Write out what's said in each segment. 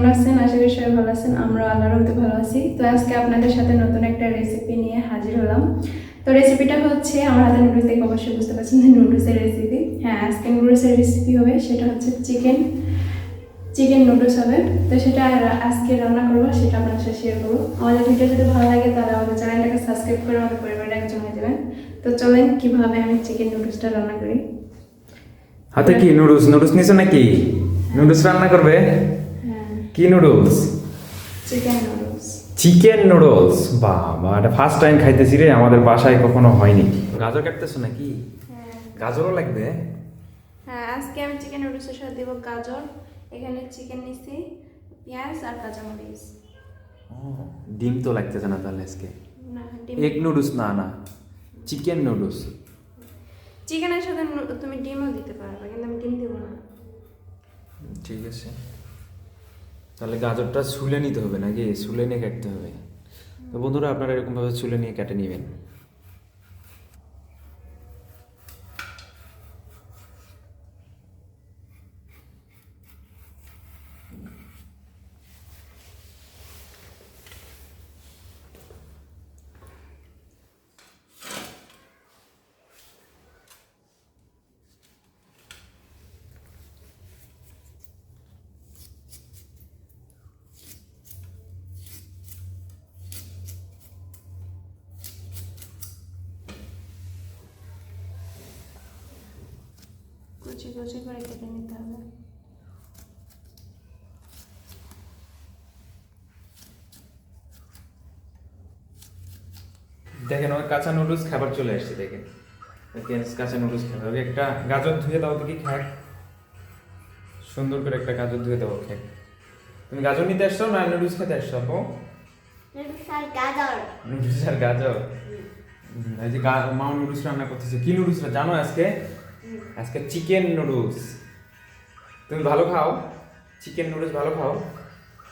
কেমন আছেন? আশা করি সবাই ভালো আছেন। আমরা আল্লাহর রহমতে ভালো আছি। তো আজকে আপনাদের সাথে নতুন একটা রেসিপি নিয়ে হাজির হলাম। তো রেসিপিটা হচ্ছে, আমার হাতে নুডলস দেখে অবশ্যই বুঝতে পারছেন যে নুডলসের রেসিপি হ্যাঁ আজকে নুডলসের রেসিপি হবে, সেটা হচ্ছে চিকেন চিকেন নুডলস হবে। তো সেটা আজকে রান্না করব, সেটা আপনার সাথে শেয়ার করব। আমাদের ভিডিও যদি ভালো লাগে, তাহলে আমাদের চ্যানেলটাকে সাবস্ক্রাইব করে আমাদের পরিবারটা একজন হয়ে যাবেন। তো চলেন, কীভাবে আমি চিকেন নুডলসটা রান্না করি? হাতে কি নুডলস নুডলস নিছো নাকি? নুডলস রান্না করবে? কি noodles chicken noodles chicken noodles বাবা এটা ফার্স্ট টাইম খাইতেছি রে আমাদের বাসায় কখনো হয়নি। গাজর কাটতেছো নাকি? হ্যাঁ। গাজরও লাগবে? হ্যাঁ আজকে আমি চিকেন নুডলসের সাথে দেবো গাজর এখানে চিকেন নিচ্ছি পেঁয়াজ আর কাঁচামরিচ। ও, ডিম তো লাগতেছে না তাহলে আজকে? না এগ নুডলস না না। চিকেন নুডলস চিকেনের সাথে তুমি ডিমও দিতে পারবে কিন্তু আমি ডিম দেবো না। ঠিক আছে। তাহলে গাজরটা ছুলে নিতে হবে নাকি? ছুলে নিয়ে কাটতে হবে। তো বন্ধুরা, আপনারা এরকমভাবে ছুলে নিয়ে কেটে নেবেন। কুচি কুচি করে কেটে নিতে হবে দেখেন ওই কাঁচা নুডলস খাবার চলে আসছে দেখেন। দেখেন কাঁচা নুডলস খাবে ওকে একটা গাজর ধুয়ে দাও তো কি খাক। সুন্দর করে একটা গাজর ধুয়ে দাও খাক। তুমি গাজর নিতে আসছো না নুডলস খেতে আসছো আপু? স্যার গাজর। নুডলস আর গাজর? এই যে মা নুডলস রান্না করতেছে। কি নুডলস জানো আজকে? আজকে চিকেন নুডলস তুমি ভালো খাও? চিকেন নুডলস ভালো খাও?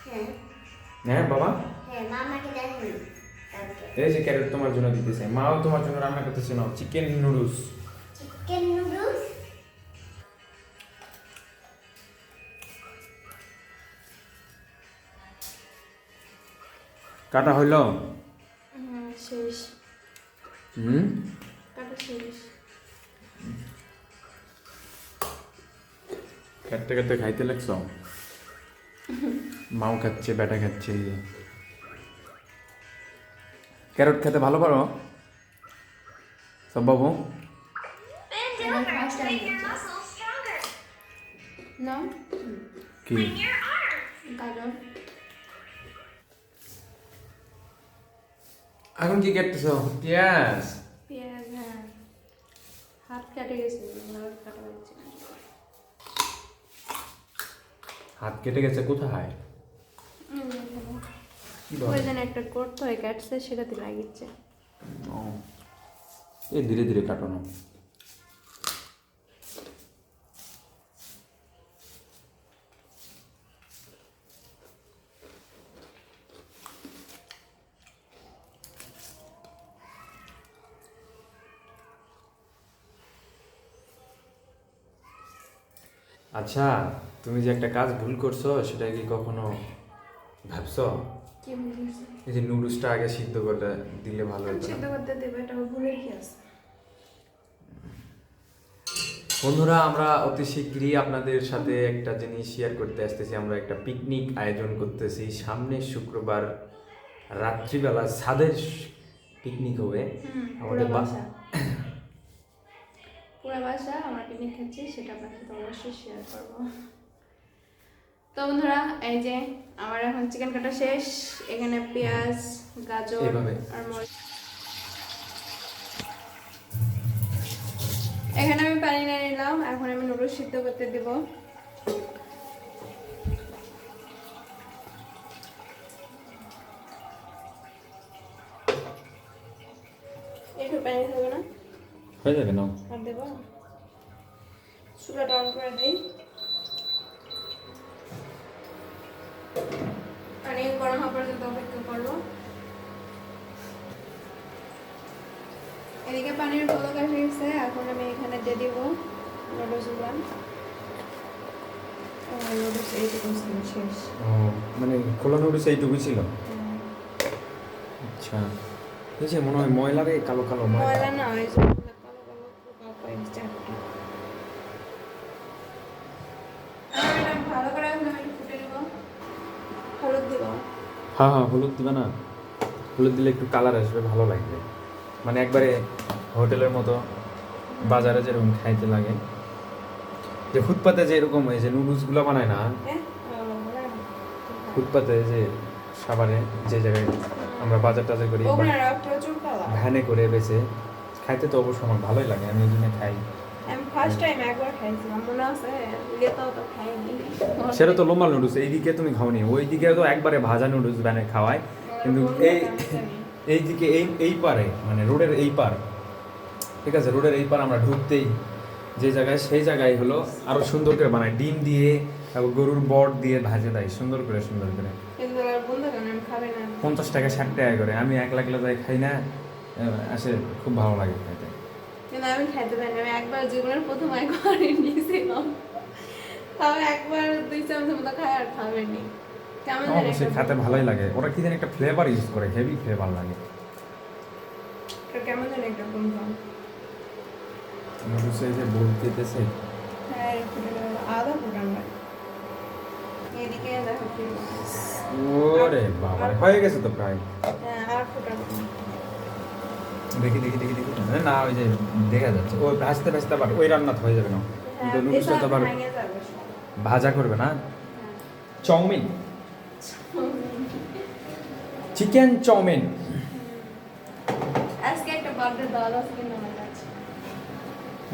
হ্যাঁ। হ্যাঁ বাবা? হ্যাঁ এই যে ক্যারেট তোমার জন্য দিতেছে মাও তোমার জন্য রান্না করতেছে না চিকেন নুডলস চিকেন নুডলস কাটা হইল? শেষ। হুম? কাটতে কাটতে খাইতে লাগছ? মাও খাচ্ছে বেটা খাচ্ছে ক্যারট খেতে ভালো পারো? সব বাবু কি এখন কি কাটতেছ পেঁয়াজ পেঁয়াজ হাত কেটে গেছে এবার কাটা যাচ্ছে না। হাত কেটে গেছে কোথায়? একটা করতে হয় কাটছে সেটাতে লাগিচ্ছে এই ধীরে ধীরে কাটানো। আচ্ছা তুমি যে একটা কাজ ভুল করছ সেটা কি কখনো ভাবছ? কি এই যে নুডলসটা আগে সিদ্ধ করে দিলে ভালো হতো সিদ্ধ করতে দেবে এটা ভুলে কি আছে বন্ধুরা আমরা অতি শীঘ্রই আপনাদের সাথে একটা জিনিস শেয়ার করতে আসতেছি। আমরা একটা পিকনিক আয়োজন করতেছি। সামনে শুক্রবার রাত্রিবেলা ছাদের পিকনিক হবে। আমাদের বাসা। পুরো বাসা আমরা পিকনিক খাচ্ছি সেটা আপনার সাথে অবশ্যই শেয়ার করব। তো বন্ধুরা এই যে আমার এখন চিকেন কাটা শেষ। এখানে পেঁয়াজ গাজর আর মরিচ। এখানে আমি পানি নিয়ে নিলাম। এখন আমি নুডলস সিদ্ধ করতে দেব। একটু পানি না? হয়ে যাবে না আর দেবো? চুলাটা অন করে দিই। পানি গরম হওয়া পর্যন্ত অপেক্ষা করব। এদিকে পানির বলক গেছে এখন আমি এখানে দিয়ে দিব নুডলসগুলো নুডলস এইটুকু ছিল শেষ। মানে খোলা নুডলস এইটুকু ছিল। আচ্ছা। এই যে মনে হয় ময়লা রে কালো কালো ময়লা। না ওই যে কালো কালো পোকা পাইছে একটা আমি এটা ভালো করে এখন আমি ফুটে দিব হলুদ দিব? হ্যাঁ হ্যাঁ হলুদ দিবা না। হলুদ দিলে একটু কালার আসবে ভালো লাগবে। মানে একবারে হোটেলের মতো বাজারে যেরকম খাইতে লাগে। যে ফুটপাতে যে এরকম এই যে নুডলসগুলো বানায় না? হ্যাঁ। ফুটপাতে যে সাবারে যে জায়গায় আমরা বাজার টাজার করি ভ্যানে করে বেছে খাইতে তো অবশ্য আমার ভালোই লাগে আমি এই জন্য খাই। ফার্স্ট টাইম একবার খাইছিলাম মনে আছে ইয়েটাও তো খাইনি সেটা তো লোমাল নুডলস এইদিকে তুমি খাওনি। ওইদিকে তো একবারে ভাজা নুডলস ভ্যানে খাওয়ায়। কিন্তু এই এইদিকে এই এই পারে মানে রোডের এই পার। ঠিক আছে রোডের এই পার আমরা ঢুকতেই যে জায়গায় সেই জায়গায় হলো আরও সুন্দর করে বানায়। ডিম দিয়ে তারপর গরুর বট দিয়ে ভাজে দেয় সুন্দর করে সুন্দর করে। পঞ্চাশ টাকা ষাট টাকা করে। আমি এক লাখ যাই খাই না আসে খুব ভালো লাগে খাইতে। কিন্তু আমি খাইতে পারি আমি একবার জীবনের প্রথম একবার নিয়েছিলাম তাও একবার দুই চামচ মতো খাই আর খাবেনি খেতে ভালোই লাগে। ওরা কি জানি একটা ফ্লেভার ইউজ করে হেভি ফ্লেভার লাগে। কেমন একটা যে বলতেছে হ্যাঁ আদা ফুটানো। এদিকে দেখো ওরে বাবা হয়ে গেছে তো প্রায়। হ্যাঁ আর ফুটানো। দেখি দেখি দেখি দেখি। আরে না ওই যে দেখা যাচ্ছে। ও ভাজতে ভাজতে আবার ওই রান্না তো হয়ে যাবে না। হ্যাঁ নুডলসটা তো আবার। ভাজা করবে না? হ্যাঁ। চাউমিন? Chicken chowmein.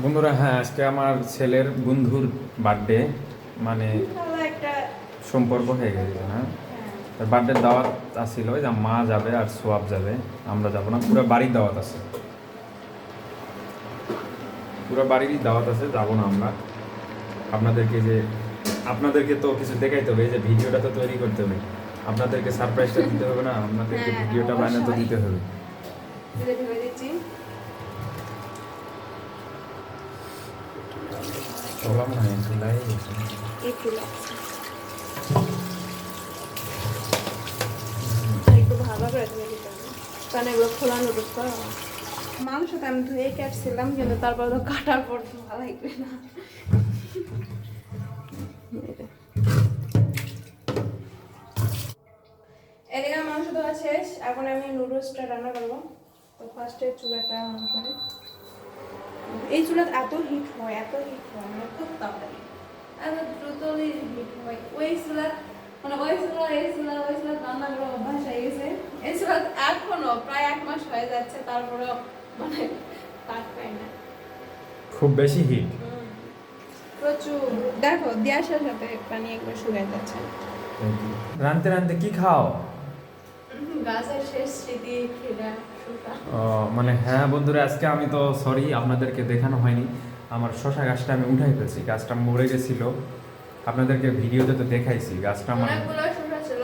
বন্ধুরা হ্যাঁ আজকে আমার ছেলের বন্ধুর বার্থডে। মানে সম্পর্ক হয়ে গেছে না হ্যাঁ। বার্থডে দাওয়াত আসছিল যে মা যাবে আর সোয়াব যাবে আমরা যাব না পুরো বাড়ির দাওয়াত আছে। পুরো বাড়িরই দাওয়াত আছে যাব না আমরা। আপনাদেরকে যে আপনাদেরকে তো কিছু দেখাইতে হবে যে ভিডিওটা তো তৈরি করতে হবে। আপনাদেরকে সারপ্রাইজটা দিতে হবে না আপনাদেরকে হ্যাঁ, ভিডিওটা বানিয়ে তো দিতে হবে। একটু লাগছে। আর একটু ভালো করে দিতে হবে। কারণ এগুলো খোলা নুডলস তো মাংসটা আমি ধুয়ে কাটছিলাম, কিন্তু তারপর তো কাটার পর তো ভালো লাগবে না। এদিকে মাংস ধোয়া শেষ, এখন আমি নুডলসটা রান্না করব। তো ফার্স্টে চুলাটা অন করে। এই চুলাতে এত হিট হয়, এত হিট হয় মানে খুব তাড়াতাড়ি। এত দ্রুতই হিট হয়। ওই চুলা মানে ওই চুলা এই চুলা ওই চুলা রান্না করে অভ্যাস হয়ে গেছে। এই চুলা এখনও প্রায় এক মাস হয়ে যাচ্ছে, তারপরেও মানে পাই না। খুব বেশি হিট প্রচুর। দেখো দেওয়ার সাথে পানি একবার শুকিয়ে যাচ্ছে। রানতে রানতে কি খাও? গাছের শেষ স্মৃতি খেলা মানে হ্যাঁ বন্ধুরা আজকে আমি তো সরি আপনাদেরকে দেখানো হয়নি। আমার শশা গাছটা আমি উঠাই ফেলছি গাছটা মরে গেছিল। আপনাদেরকে ভিডিওতে তো দেখাইছি গাছটা মানে অনেকগুলো শুকা ছিল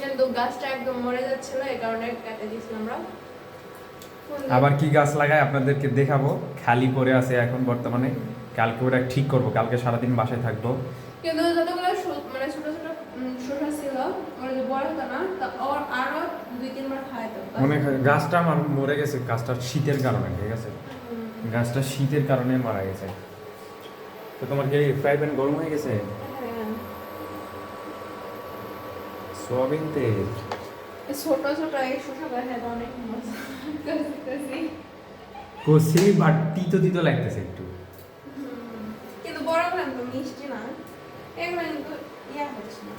কিন্তু গাছটা একদম মরে যাচ্ছিল এই কারণে কেটে দিয়েছিলাম আমরা। আবার কি গাছ লাগায় আপনাদেরকে দেখাবো। খালি পড়ে আছে এখন বর্তমানে। কালকে ওটা ঠিক করব কালকে সারাদিন বাসায় থাকব। কিন্তু যতগুলো মানে ছোট ছোট শসা ছিল যে বড় হতো না তা ওর আরও দুই তিনবার খাইতো মনে হয় গাছটা আমার মরে গেছে গাছটা শীতের কারণে ঠিক আছে? গাছটা শীতের কারণে মারা গেছে। তো তোমার কি ফ্রাই প্যান গরম হয়ে গেছে? হ্যাঁ। সোয়াবিন তেল। ছোট ছোট অনেক মজা। কষি বাট তিতো তিতো লাগতেছে একটু। কিন্তু বড় খান তো মিষ্টি না। এগুলো কিন্তু ইয়া হচ্ছে না।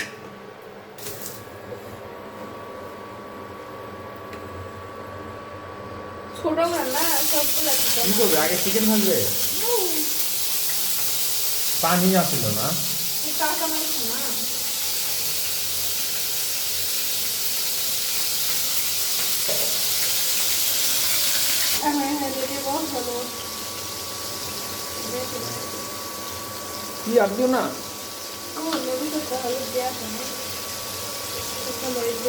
ছোট খান না সবগুলো দিতে কি করবে? আগে চিকেন ভাজবে? পানি আসলো না? কাঁচা মাংস না। কি আপনিও না? আমার নদীতে তো হলুদ দেওয়া আছে না? মরিচ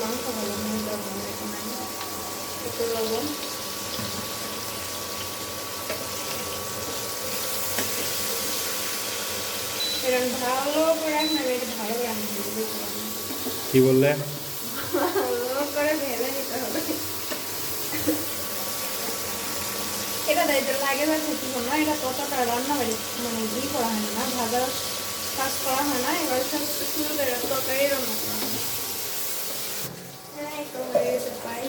মাংস ভালো মনে দেওয়া একটু লবণ। কি বললে ভালো করে ভেজে নিতে হবে এটা না এটা মানে ই করা হয় না ভাজা কাজ করা হয় না এবার সব শুরু করে তরকারি রান্না করা হয়। এই তো হয়ে গেছে প্রায়।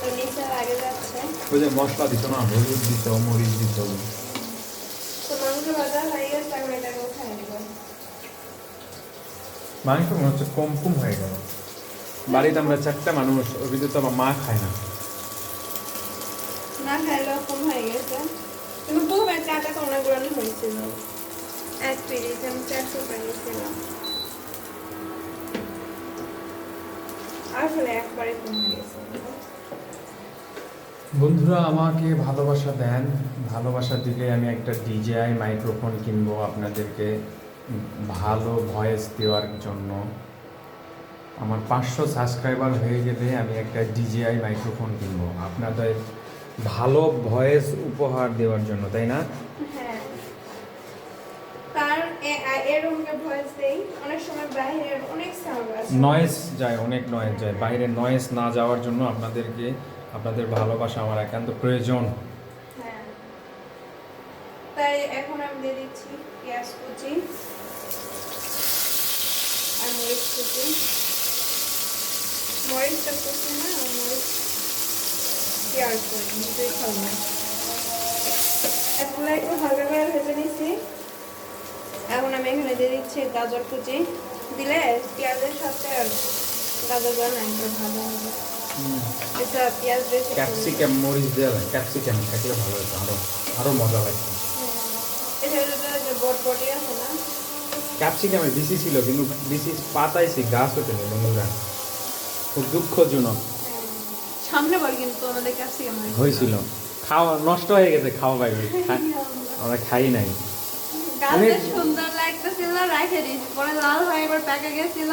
তো নিচে লাগে যাচ্ছে। ওই যে মশলা দিত না হলুদ দিত মরিচ দিত। তো মাংস মনে হচ্ছে কম কম হয়ে গেল। বাড়িতে আমরা চারটা মানুষ ভিতরে তো আমার মা খায় না। না খাইলেও কম হয়ে গেছে। কিন্তু প্রথমে চাটা তো অনেকগুলো হয়েছিল। এক পিরিচ আমি চারশো নিয়েছিলাম আসলে একবারে কম হয়ে গেছে। বন্ধুরা আমাকে ভালোবাসা দেন। ভালোবাসা দিলে আমি একটা ডিজিআই মাইক্রোফোন কিনবো আপনাদেরকে। ভালো ভয়েস দেওয়ার জন্য। আমার পাঁচশো সাবস্ক্রাইবার হয়ে গেলে আমি একটা ডিজিআই মাইক্রোফোন কিনবো। আপনাদের ভালো ভয়েস উপহার দেওয়ার জন্য তাই না? হ্যাঁ। আছে নয়েজ যায় অনেক নয়েজ যায়। বাইরে নয়েজ না যাওয়ার জন্য আপনাদেরকে আপনাদের ভালোবাসা আমার একান্ত প্রয়োজন। হ্যাঁ। তাই এখন আমি দিয়ে দিচ্ছি পেঁয়াজ কুচি আর মরিচ কুচি। মরিচটা কুচি না মরিচ পেঁয়াজ করে? দুটোই খাব। এগুলো একটু হালকা করে ভেজে নিচ্ছি। এখন আমি এখানে দিয়ে দিচ্ছি গাজর কুচি। দিলে পেঁয়াজের সাথে গাজরগুলো না একটু ভালো হবে। এটা পেঁয়াজ বেশি ক্যাপসিকাম মরিচ দেওয়া ক্যাপসিকাম থাকলে ভালো হতো। আরও আরও মজা লাগতো। এটা বটবটি আছে না? ক্যাপসিকামের বিসি ছিল কিন্তু বিসি পাতাইছি গাছ ওঠেনি বন্ধুরা। খুব দুঃখজনক। সামনে বার কিন্তু আমাদের ক্যাপসিকাম হয়েছিল। খাওয়া নষ্ট হয়ে গেছে খাওয়া বাইরে। আমরা খাই নাই। সুন্দর লাগতেছিল রাখে দিয়েছি। পরে লাল হয়ে এবার প্যাকে গেছিল।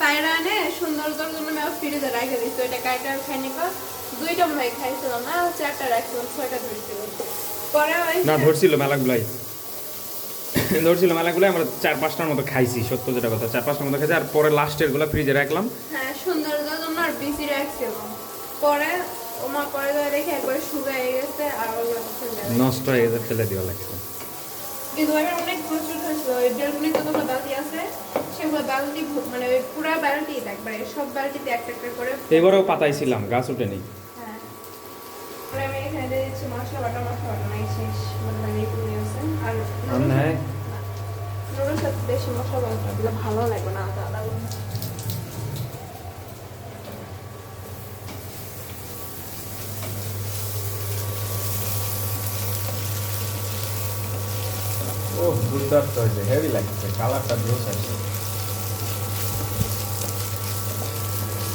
পায়রা এনে সুন্দরতার জন্য আমি ফ্রিজে রেখে দিচ্ছি ওইটা কাইটা খাই দুইটা মনে হয় খাইছিলাম। না চারটা রাখছিলাম ছয়টা ধরেছিল। পরে না ধরছিল মেলাগুলাই। ধরছিল মেলাগুলাই আমরা চার পাঁচটার মতো খাইছি সত্য যেটা কথা। চার পাঁচটার মতো খাইছি আর পরে লাস্টেরগুলা ফ্রিজে রাখলাম। হ্যাঁ জন্য আর বিসি রাখছিলাম। পরে ওমা পরে ধরে রেখে একবার শুকায় গেছে আর ওগুলো। নষ্ট হয়ে গেছে ফেলে দেওয়া লাগছে। এবার অনেক প্রচুর হয়েছিল ওই বেলকুনি যতগুলো বালতি আছে সেগুলো বালতি মানে ওই পুরা বালতি একবারে সব বালতিতে একটা একটা করে এবারেও পাতাইছিলাম গাছ ওঠেনি হ্যাঁ। আমি এখানে দিয়ে দিচ্ছি মশলা বাটা মশলা বাটা নাই শেষ। মানে মানে আছে। আর আর নুডলস বেশি মশলা বাটা দিলে ভালো লাগবে না আদা আদা ও দুর্দান্ত হয়েছে হেভি লাগছে কালারটা জোস আছে।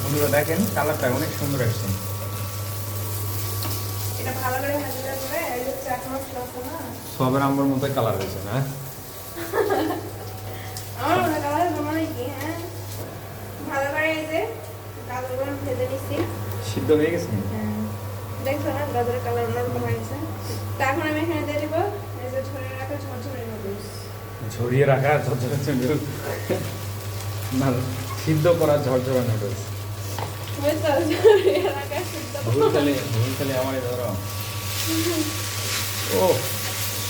বন্ধুরা দেখেন কালারটা অনেক সুন্দর আসছে। সবের আম্বর মতো কালার হয়েছে না? হ্যাঁ সিদ্ধ হয়ে গেছে? হ্যাঁ। দেখছ না গাজরের কালার অন্যরকম হয়েছে? তো এখন আমি এখানে দিয়ে ঝরিয়ে রাখা ঝরঝরা নুডলস না সিদ্ধ করা ঝরঝরা নুডলস বুঝছ ঝরিয়ে রাখা সিদ্ধ ভুল খেলে ভুল খেলে আমার ধরো। ও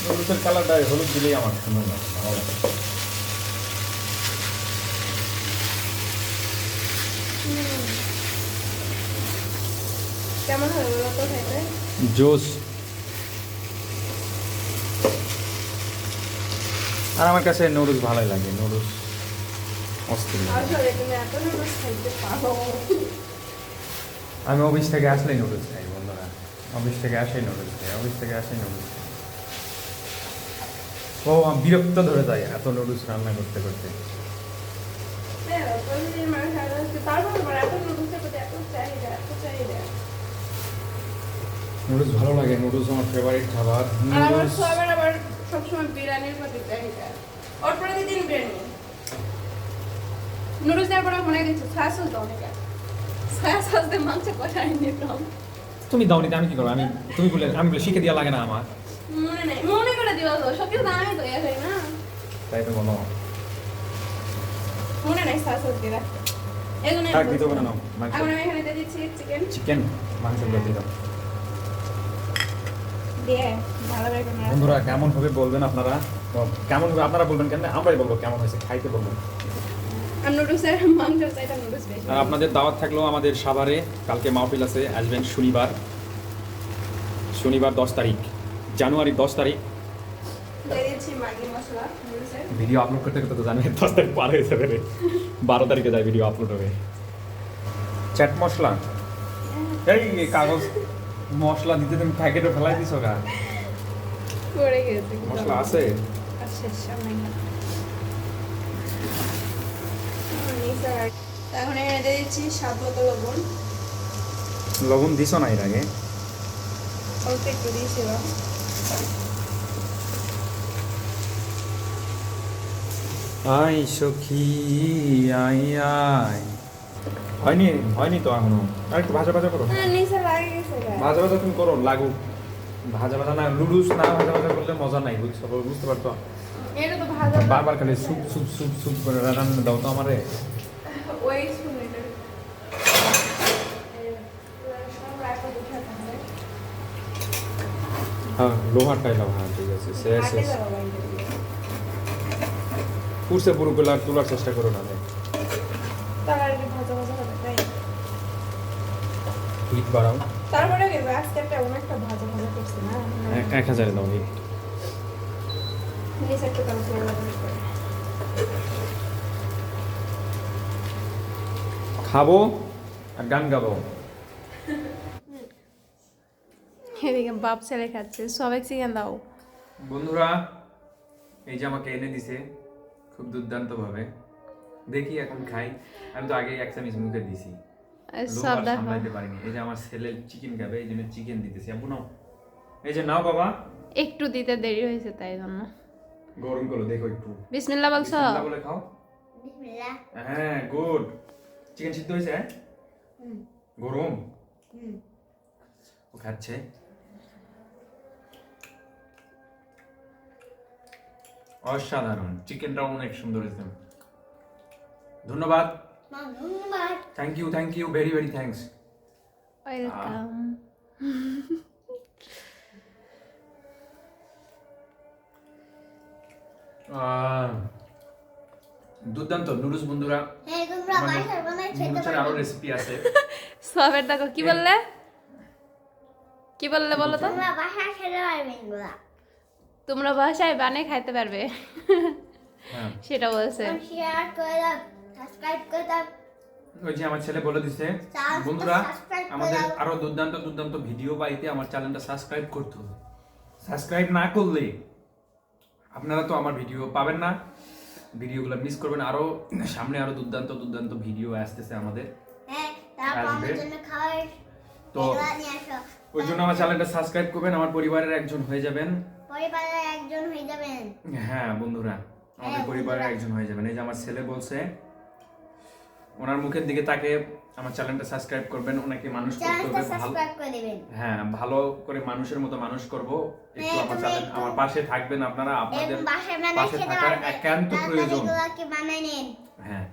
নুডলসের কালারটা হলুদ দিলেই আমার সুন্দর লাগে ভালো লাগে কেমন হবে তো খেতে জোস। আর আমার কাছে নুডলস ভালোই লাগে নুডলস অস্থির পারো। আমি অফিস থেকে আসলেই নুডলস খাই বন্ধুরা। অফিস থেকে আসেই নুডলস খাই অফিস থেকে আসেই নুডলস খাই। ও আমার বিরক্ত ধরে যায় এত নুডলস রান্না করতে করতে। হ্যাঁ, নুডলস ভালো লাগে নুডলস আমার ফেভারিট খাবার। নুডলস আবার সবসময় বিরিয়ানির প্রতি চাহিদা ওর প্রতিদিন বিরিয়ানি। নুডলস দেওয়ার পরে মনে গেছে সয়া সস দাও নাকি? সয়া সস দিয়ে মাংস কষাই নিতাম তুমি দাও আমি কি করব? আমি তুমি বলে আমি বলে শিখে দেওয়া লাগে না আমার। মনে নেই। মনে করে দিও। তো সব কিছু আমি তো ইয়ে না। তাই তো বলো। মনে নাই সস দিয়ে এখন আমি এখানে দিচ্ছি চিকেন চিকেন মাংস দিয়ে দাও দিয়ে ভালো করে করে নাড়া- বন্ধুরা কেমন হবে। বলবেন আপনারা? কেমন হবে আপনারা বলবেন কেন? আমরাই বলব কেমন হয়েছে খাইতে বলব আর আপনাদের দাওয়াত থাকল আমাদের সাভারে কালকে মাহফিল আছে আসবেন শনিবার। শনিবার দশ তারিখ জানুয়ারি দশ তারিখ। ভিডিও আপলোড করতে করতে তো জানুয়ারি দশ তারিখ পার হয়ে যাবে। বারো তারিখে যায় ভিডিও আপলোড হবে। চ্যাট মশলা? এই কাগজ। মশলা দিতে তুমি প্যাকেটে ফেলাই দিছো গা। পড়ে গেছে। মশলা আছে? আর সামনে না। হুম, নিচে রাখ। তা এখন এখানে দিয়ে দিচ্ছি স্বাদ মতো লবণ। লবণ দিছো না এর আগে? অল্প একটু দিয়েছিলাম আই সখী আই আই হয়নি হয়নি তো এখনও। আর একটু ভাজা ভাজা করো। হ্যাঁ লাগে। ভাজা ভাজা তুমি করো লাগুক ভাজা ভাজা না লুডুস না ভাজা ভাজা করলে মজা নাই বুঝছ? বুঝতে পারতো বারবার খালি সুপ সুপ সুপ সুপ করে রান্না দাও তো আমারে। ওই হ্যাঁ লোহার টাইলা হ্যাঁ ঠিক আছে শেষ শেষ। পুরসে পুরো তোলার চেষ্টা করো না তার আর কি ভাজা ভাজা হবে তাই হিট বাড়াও তারপরে কি আজকে একটা অনেকটা ভাজা ভাজা করছি না? এক- হাজারে দাও হিট নিচে একটু খাব আর গান গাবো। এদিকে বাপ ছেলে খাচ্ছে সবাই চিকেন দাও। বন্ধুরা এই যে আমাকে এনে দিছে খুব দুর্দান্ত ভাবে দেখি এখন খাই। আমি তো আগে এক চামিচ মুখে দিছি। সব দেখো। পারিনি। এই যে আমার ছেলে চিকেন খাবে এই জন্য চিকেন দিতেছি। আব্বু নাও। এই যে নাও বাবা। একটু দিতে দেরি হয়েছে তাই জন্য। গরম করো দেখো একটু। বিসমিল্লাহ বলছো? বিসমিল্লাহ বলে খাও। বিসমিল্লাহ। হ্যাঁ গুড। চিকেন সিদ্ধ হয়েছে? হ্যাঁ? গরম? ও খাচ্ছে। অসাধারণ। চিকেনটা অনেক সুন্দর হয়েছে। ধন্যবাদ। Thank you thank you very very thanks welcome দুর্দান্ত নুডলস বন্ধুরা। নুডলসের আরও রেসিপি আছে। সবের দেখো কি বললে? কি বললে বলো তো? তোমরা বাসায় বানিয়ে খাইতে পারবে। হ্যাঁ। সেটা বলছে। শেয়ার করে সাবস্ক্রাইব করে দাও। ওই যে আমার ছেলে বলে দিছে বন্ধুরা আমাদের আরও দুর্দান্ত দুর্দান্ত ভিডিও পাইতে আমার চ্যানেলটা সাবস্ক্রাইব করতে হবে। সাবস্ক্রাইব না করলে আপনারা তো আমার ভিডিও পাবেন না। ভিডিওগুলো মিস করবেন। আরও সামনে আরও দুর্দান্ত দুর্দান্ত ভিডিও আসতেছে আমাদের। হ্যাঁ আসবে। তো ওই জন্য আমার চ্যানেলটা সাবস্ক্রাইব করবেন। আমার পরিবারের একজন হয়ে যাবেন। পরিবারের একজন হয়ে যাবেন। হ্যাঁ বন্ধুরা আমাদের হ্যাঁ, পরিবারের একজন হয়ে যাবেন। এই যে আমার ছেলে বলছে ওনার মুখের দিকে তাকে আমার চ্যানেলটা সাবস্ক্রাইব করবেন ওনাকে মানুষ করতে হবে ভালো হ্যাঁ ভালো করে মানুষের মতো মানুষ করব। একটু হ্যাঁ, আমার চ্যানেল আমার পাশে থাকবেন আপনারা আপনাদের পাশে থাকার একান্ত প্রয়োজন। এগুলাকে বানাই নিন। হ্যাঁ।